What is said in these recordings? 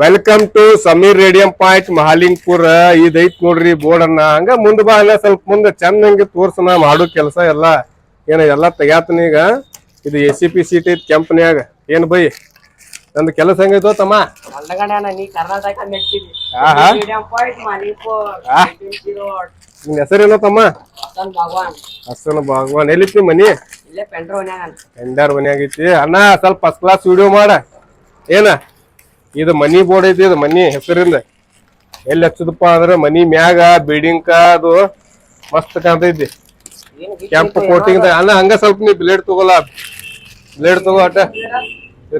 Welcome to Sameer radium point Mahalingpur ಇದೈತ್ ನೋಡ್ರಿ board ಅನ್ನ. ಹಂಗ ಮುಂದ್ ಬಾ ಅಲ್ಲ ಸ್ವಲ್ಪ ಮುಂದೆ ಚಂದ ಹಂಗೆ ತೋರ್ಸನ ಮಾಡೋ ಕೆಲಸ ಎಲ್ಲ. ಏನ ಎಲ್ಲ ತೆಗ್ಯಾತನ ಈಗ. ಇದು ಎ ಸಿ ಪಿ ಸಿಟಿ ಐತಿ ಕಂಪ್ನಿಯಾಗ. ಏನ್ ಬೈ? ನಂದು ಕೆಲಸ ಹೆಂಗೈತೋ ತಮ್ಮ? ನಿನ್ ಹೆಸರೇನೋ ತಮ್ಮ? ಹಸನ್ ಭಗವಾನ್. ಎಲ್ಲಿತ್ತಿ ಮನಿ? ಪೆಂಡ್ರೋ ಮನ್ಯಾಗ ಐತಿ. ಅಣ್ಣ ಸ್ವಲ್ಪ ಫಸ್ಟ್ ಕ್ಲಾಸ್ ವಿಡಿಯೋ ಮಾಡ. ಏನ? ಇದು ಮನಿ ಬೋರ್ಡ್ ಐತಿ ಇದು ಮನಿ ಹೆಸರಿಂದ. ಎಲ್ಲಿ ಹಚ್ಚದಪ್ಪ ಅಂದ್ರೆ ಮನಿ ಮ್ಯಾಗ ಬಿಲ್ಡಿಂಗ್ ಅದು ಮಸ್ತ್ ಕಾಣ್ತೈತಿ. ಕೆಂಪು ಕೋಟಿಂಗ್ ಅಣ್ಣ ಹಂಗ ಸ್ವಲ್ಪ ನೀ ಬ್ಲೇಡ್ ತಗೋಲ್ಲ ಬ್ಲೇಡ್ ತಗೋ ಅಟ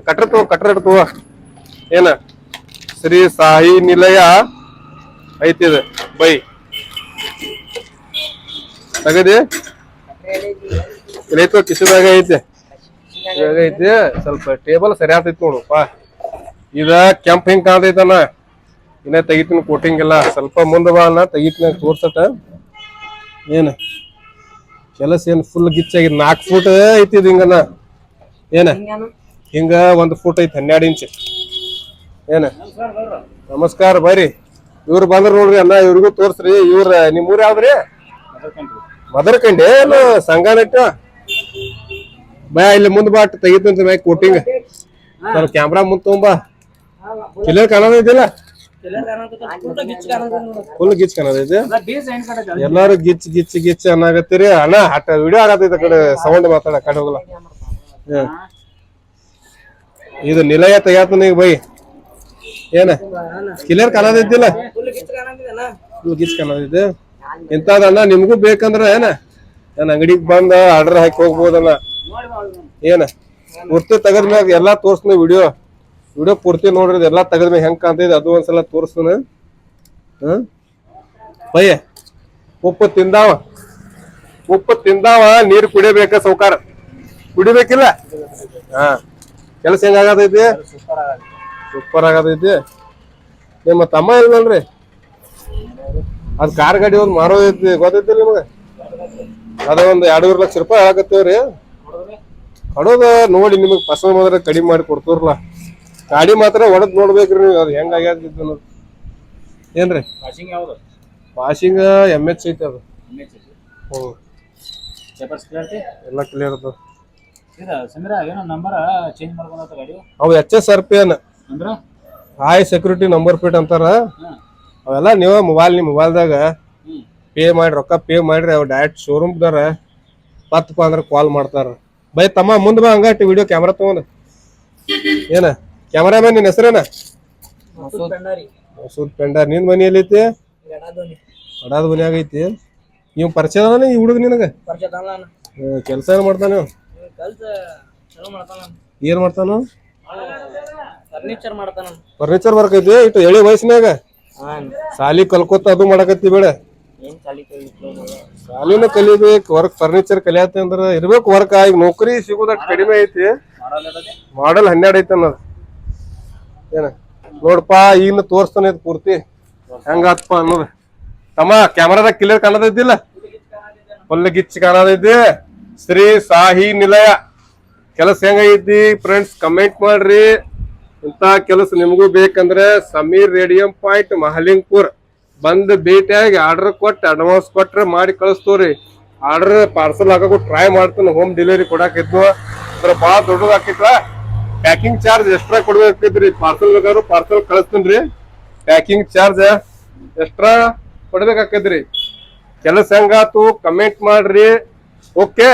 ಕಟ್ರ ತಗೋ ಕಟ್ರ ತಗೋ. ಏನ? ಶ್ರೀ ಸಾಯಿ ನಿಲಯ ಐತಿ ಇದು. ಬೈ. ತಗದಿ? ಕಿಶದಾಗ ಐತಿ. ಇವಾಗ ಐತಿ. ಸ್ವಲ್ಪ ಟೇಬಲ್ ಸರಿ ಆಗ್ತೈತಿ ನೋಡಪ್ಪ ಇದ ಕೆಂಪ್ ಹಿಂಗ್ ಕಾಣ್ತೈತನ. ಇನ್ನ ತೆಗಿತೀನಿ ಕೋಟಿಂಗ್ ಎಲ್ಲ. ಸ್ವಲ್ಪ ಮುಂದೆ ಬಾ ಅಣ್ಣ ತೆಗಿತೀನಿ ತೋರ್ಸಟ ಏನ? ಕೆಲಸ ಏನ್ ಫುಲ್ ಗಿಚ್ಚಾಗಿ ನಾಲ್ಕು ಫೂಟ್ ಐತಿ ಇದು ಹಿಂಗನ. ಏನ? ಹಿಂಗ ಒಂದ್ ಫೂಟ್ ಐತಿ ಹನ್ನೆರಡು ಇಂಚ್. ಏನ? ನಮಸ್ಕಾರ ಬರ್ರಿ. ಇವ್ರು ಬಂದ್ರ ನೋಡ್ರಿ ಅಣ್ಣ ಇವ್ರಿಗೂ ತೋರ್ಸ್ರಿ. ಇವ್ರ ನಿಮ್ ಊರ್ ಯಾವ್ದ್ರಿ? ಮದರ್ಕಂಡೆ. ಏನು ಸಂಘನಟ್ಟ? ಬಾ ಇಲ್ಲಿ ಮುಂದ್ ಬಾಟ್ ತೆಗಿತಂತ ಮ್ಯಾಗ ಕೋಟಿಂಗ್ ಸ್ವಲ್ಪ ಕ್ಯಾಮ್ರಾ ಮುಂದ್ ತಗೊಂಬಾ. ಕ್ಲಿಯರ್ ಕಾಣೋದಿಲ್ಲ ಫುಲ್ ಗಿಚ್ ಕಾಣೋದೈತಿ ಎಲ್ಲಾರು ಗಿಚ್ ಗಿಚ್ ಗಿಚ್ ಅನ್ನಾಗತ್ತೀರಿ. ಅಣ್ಣ ಆಟ ವಿಡಿಯೋ ಆಗತ್ತೈತೆ ಕಡೆ. ಸೌಂಡ್ ಮಾತಾಡ ಕಡೆ ಹೋಗಲ್ಲ. ಇದು ನಿಲಯ ತೆಗ್ಯಾತನ ಈಗ ಬೈ. ಏನ? ಕ್ಲಿಯರ್ ಕಾಣೋದೈತಿಲ್ಲ ಫುಲ್ ಗಿಚ್ ಕಾಣೋದೈತಿ ಇಂಥದಣ್ಣ ನಿಮ್ಗೂ ಬೇಕಂದ್ರ ಏನ? ನನ್ನ ಅಂಗಡಿಗೆ ಬಂದ ಆರ್ಡರ್ ಹಾಕಿ ಹೋಗ್ಬೋದಣ್ಣ ಏನ? ಗುರ್ತು ತೆಗದ್ಮ್ಯಾಗ ಎಲ್ಲಾ ತೋರ್ಸ್ನ ವಿಡಿಯೋ ವಿಡಿಯೋ ಪೂರ್ತಿ ನೋಡ್ರಿ ಎಲ್ಲಾ ತೆಗೆದ ಮೇಲೆ ಹೆಂಗ್ ಕಾಣ್ತೈತಿ ಅದು ಒಂದ್ಸಲ ತೋರಿಸ್ತಾನೆ. ಹಾಂ? ಉಪ್ಪು ತಿಂದಾವ. ಉಪ್ಪು ತಿಂದಾವ, ನೀರು ಕುಡಿಬೇಕ ಸೌಕಾರ. ಕುಡಿಬೇಕಿಲ್ಲ? ಹಾ. ಕೆಲಸ ಹೆಂಗಾಗತೈತಿ ಸೂಪರ್ ಆಗತೈತಿ. ನಿಮ್ಮ ತಮ್ಮ ಇಲ್ವಲ್ರಿ ಅದ್ ಕಾರ್ ಗಾಡಿ ಒಂದು ಮಾರೋದೈತಿ, ಗೊತ್ತೈತಿಲ್ಲ ನಿಮಗೆ? ಅದ ಒಂದ್ ಎರಡೂವರೆ ಲಕ್ಷ ರೂಪಾಯಿ ಆಗತ್ತೇವ್ರಿ. ಕೊಡೋದ ನೋಡಿ ನಿಮಗೆ ಪಸಂದ್ ಬಂದ್ರೆ ಕಡಿಮೆ ಮಾಡಿ ಕೊಡ್ತೀರಲ್ಲ ಗಾಡಿ ಮಾತ್ರ ಹೊಡೆದ್ ನೋಡ್ಬೇಕ್ರಿ ನೀವು. ಅದು ಹೆಂಗ್ ಆಗ್ಯಾದ ಅನ್ನೋದು. ಏನ್ರಿ? ವಾಷಿಂಗ್ ಯಾವ್ದು? ವಾಷಿಂಗ್ ಎಂ ಎಚ್ ಐತಿ ಅದು. ಹ್ಞೂ. ಪೇಪರ್ಸ್ ಕ್ಲಿಯರ್ಟಿ ಎಲ್ಲ ಕ್ಲಿಯರ್ ಅದು ಇದು ಸಮೀರ ಏನೋ ನಂಬರ್ ಚೇಂಜ್ ಮಾಡ್ಕೊಂಡತ್ತ ಗಾಡಿ? ಅವು ಎಚ್ ಎಸ್ ಆರ್ ಪಿ ಅಂದ್ರ? ಹಾಯ್ ಸೆಕ್ಯೂರಿಟಿ ನಂಬರ್ ಪ್ಲೇಟ್ ಅಂತಾರ. ಅವೆಲ್ಲ ನೀವು ಮೊಬೈಲ್ ನಿಮ್ಮ ಮೊಬೈಲ್ದಾಗ ಪೇ ಮಾಡಿ ರೊಕ್ಕ ಪೇ ಮಾಡ್ರಿ ಅವ್ ಡೈರೆಕ್ಟ್ ಶೋರೂಮ್ದಾರ ಪತ್ತಪ್ಪ ಅಂದ್ರೆ ಕಾಲ್ ಮಾಡ್ತಾರ. ಬೈ ತಮ್ಮ ಮುಂದೆ ಬಾ ಹಂಗಾಟಿ ವಿಡಿಯೋ ಕ್ಯಾಮ್ರಾ ತಗೊಂಡ್. ಏನ? ಕ್ಯಾಮ್ರಾಮನ್ ನಿನ್ನ ಹೆಸರೇನ? ಮಸೂದ್ ಪೆಂಡರ್ ನಿನ್ ಮನಿ ಎಲ್ಲೈತಿ ಬಡಾದ ಮನ್ಯಾಗ ಐತಿ? ನೀವು ಪರಿಚಯ ಅದಾನ ಈ ಹುಡುಗ ನಿನಗ? ಕೆಲಸ ಏನ್ ಮಾಡ್ತಾನ? ಏನ್ ಮಾಡ್ತಾನ ಫರ್ನಿಚರ್ ಮಾಡ್ತಾನ ಫರ್ನಿಚರ್ ವರ್ಕ್ ಐತಿ? ಇಟ್ಟು ಎಳಿ ವಯಸ್ಸಿನಾಗ ಸಾಲಿ ಕಲ್ಕೋತ ಅದು ಮಾಡಕತ್ತಿ ಬೇಡ. ಸಾಲಿನ ಕಲಿಬೇಕು ವರ್ಕ್ ಫರ್ನಿಚರ್ ಕಲಿಯತ್ತೆ ಅಂದ್ರ ಇರ್ಬೇಕು ವರ್ಕ್ ಆಗಿ ನೌಕರಿ ಸಿಗೋದ ಕಡಿಮೆ ಐತಿ. ಮಾಡಲ್ ಹನ್ನೆರಡು ಐತಿ ಅನ್ನೋದು. ಏನ? ನೋಡಪ್ಪ ಈಗ ತೋರಿಸ್ತಾನೆ ಇದು ಪೂರ್ತಿ. ಹೆಂಗಾತ್ಪ ಅನ್ನೋದು. ತಮ್ಮ, ಕ್ಯಾಮರಾದಾಗ ಕ್ಲಿಯರ್ ಕಾಣದಿದ್ದಿಲ್ಲ ಫುಲ್ ಗಿಚ್ಚಿ ಕಾಣದೈತಿ ಶ್ರೀ ಸಾಹಿ ನಿಲಯ. ಕೆಲಸ ಹೆಂಗೈತಿ ಫ್ರೆಂಡ್ಸ್ ಕಮೆಂಟ್ ಮಾಡ್ರಿ. ಇಂತ ಕೆಲಸ ನಿಮಗೂ ಬೇಕಂದ್ರೆ ಸಮೀರ್ ರೇಡಿಯಂ ಪಾಯಿಂಟ್ ಮಹಲಿಂಗ್ಪುರ್. ಬಂದ್ ಭೇಟಿಯಾಗಿ ಆರ್ಡರ್ ಕೊಟ್ಟು ಅಡ್ವಾನ್ಸ್ ಕೊಟ್ರೆ ಮಾಡಿ ಕಳಿಸ್ತವ್ರಿ. ಆರ್ಡರ್ ಪಾರ್ಸಲ್ ಹಾಕಕ್ಕೂ ಟ್ರೈ ಮಾಡ್ತಾನೆ ಹೋಮ್ ಡೆಲಿವರಿ ಕೊಡಾಕ ಅಂದ್ರೆ ಭಾಳ ದೊಡ್ಡದು ಹಾಕಿತ್ತ ಪ್ಯಾಕಿಂಗ್ ಚಾರ್ಜ್ ಎಕ್ಸ್ಟ್ರಾ ಕೊಡ್ಬೇಕಿದ್ರಿ ಪಾರ್ಸಲ್ ಬೇಕಾದ್ರು ಪಾರ್ಸಲ್ ಕಳಿಸ್ತೀನಿ ಪ್ಯಾಕಿಂಗ್ ಚಾರ್ಜ್ ಎಕ್ಸ್ಟ್ರಾ ಕೊಡ್ಬೇಕಾಕೈತ್ರಿ ಕೆಲಸ ಹೆಂಗಾತು ಕಮೆಂಟ್ ಮಾಡ್ರಿ. ಓಕೆ